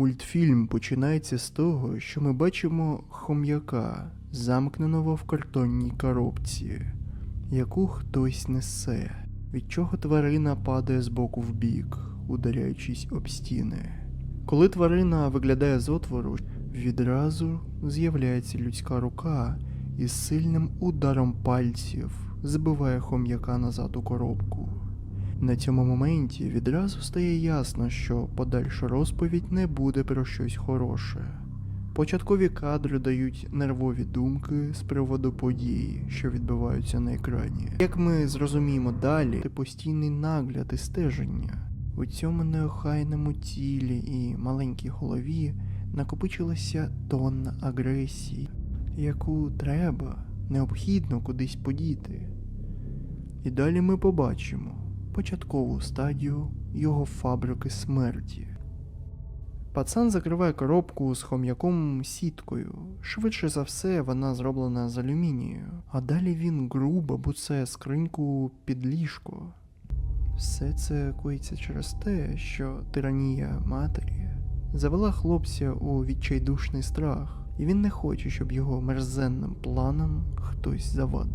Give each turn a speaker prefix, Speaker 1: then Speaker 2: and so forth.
Speaker 1: Мультфільм починається з того, що ми бачимо хом'яка, замкненого в картонній коробці, яку хтось несе, від чого тварина падає з боку в бік, ударяючись об стіни. Коли тварина виглядає з отвору, відразу з'являється людська рука і з сильним ударом пальців збиває хом'яка назад у коробку. На цьому моменті відразу стає ясно, що подальша розповідь не буде про щось хороше. Початкові кадри дають нервові думки з приводу подій, що відбуваються на екрані. Як ми зрозуміємо далі, це постійний нагляд і стеження. У цьому неохайному тілі і маленькій голові накопичилася тонна агресії, яку треба необхідно кудись подіти. І далі ми побачимо початкову стадію його фабрики смерті. Пацан закриває коробку з хом'яком сіткою. Швидше за все, вона зроблена з алюмінію, а далі він грубо буцає скриньку під ліжко. Все це коїться через те, що тиранія матері завела хлопця у відчайдушний страх, і він не хоче, щоб його мерзенним планам хтось завадив.